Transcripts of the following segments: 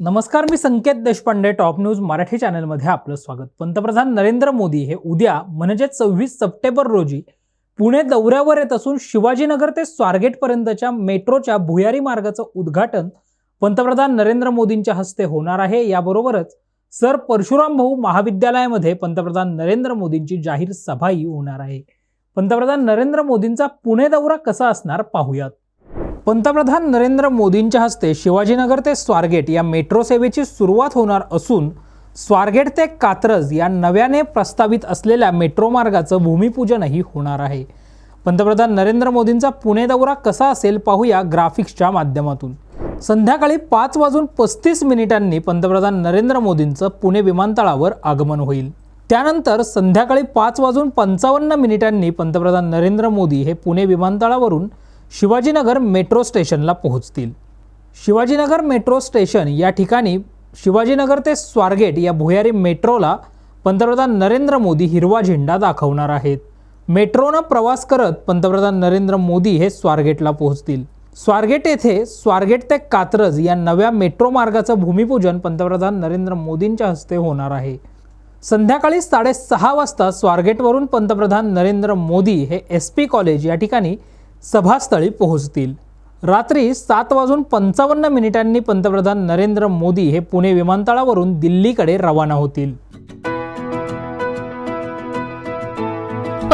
नमस्कार मी Sanket Deshpande top news Marathi चॅनलमध्ये आपलं स्वागत. पंतप्रधान नरेंद्र मोदी हे उद्या म्हणजे सव्वीस सप्टेंबर रोजी पुणे दौऱ्यावर येत असून शिवाजीनगर ते स्वारगेटपर्यंतच्या मेट्रोच्या भुयारी मार्गाचं उद्घाटन पंतप्रधान नरेंद्र मोदींच्या हस्ते होणार आहे. याबरोबरच सर परशुराम भाऊ महाविद्यालयामध्ये पंतप्रधान नरेंद्र मोदींची जाहीर सभाही होणार आहे. पंतप्रधान नरेंद्र मोदींचा पुणे दौरा कसा असणार पाहूयात. पंतप्रधान नरेंद्र मोदींच्या हस्ते शिवाजीनगर ते स्वारगेट या मेट्रो सेवेची सुरुवात होणार असून स्वारगेट ते कात्रज या नव्याने प्रस्तावित असलेल्या मेट्रो मार्गाचं भूमिपूजनही होणार आहे. पंतप्रधान नरेंद्र मोदींचा पुणे दौरा कसा असेल पाहूया ग्राफिक्सच्या माध्यमातून. संध्याकाळी पाच वाजून पस्तीस मिनिटांनी पंतप्रधान नरेंद्र मोदींचं पुणे विमानतळावर आगमन होईल. त्यानंतर संध्याकाळी पाच वाजून पंचावन्न मिनिटांनी पंतप्रधान नरेंद्र मोदी हे पुणे विमानतळावरून शिवाजीनगर मेट्रो स्टेशनला पोहोचतील. शिवाजीनगर मेट्रो स्टेशन या ठिकाणी शिवाजीनगर ते स्वारगेट या भुयारी मेट्रोला पंतप्रधान नरेंद्र मोदी हिरवा झेंडा दाखवणार आहेत. मेट्रोनं प्रवास करत पंतप्रधान नरेंद्र मोदी हे स्वारगेटला पोहोचतील. स्वारगेट येथे स्वारगेट ते कात्रज या नव्या मेट्रो मार्गाचं भूमिपूजन पंतप्रधान नरेंद्र मोदींच्या हस्ते होणार आहे. संध्याकाळी साडेसहा वाजता स्वारगेटवरून पंतप्रधान नरेंद्र मोदी हे एस पी कॉलेज या ठिकाणी सभास्थळी पोहोचतील. रात्री सात वाजून पंचावन्न मिनिटांनी पंतप्रधान नरेंद्र मोदी हे पुणे विमानतळावरून दिल्लीकडे रवाना होतील.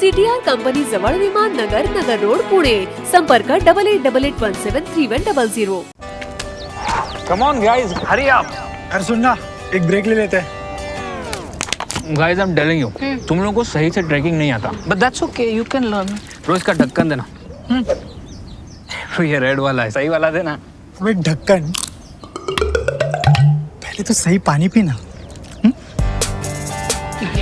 सीटीआर कंपनी जवळ विमान नगर नगर रोड पुणे. संपर्क double eight double eight one seven three one double zero come on guys hurry up अरे सुन ना एक ब्रेक ले लेते हैं. Guys I am telling you तुम लोगों को सही से ट्रैकिंग नहीं आता. But that's okay, you can learn. रोज का ढक्कन देना. तो ये रेड वाला है. सही वाला देना. अबे ढक्कन. पहले तो सही पानी पीना.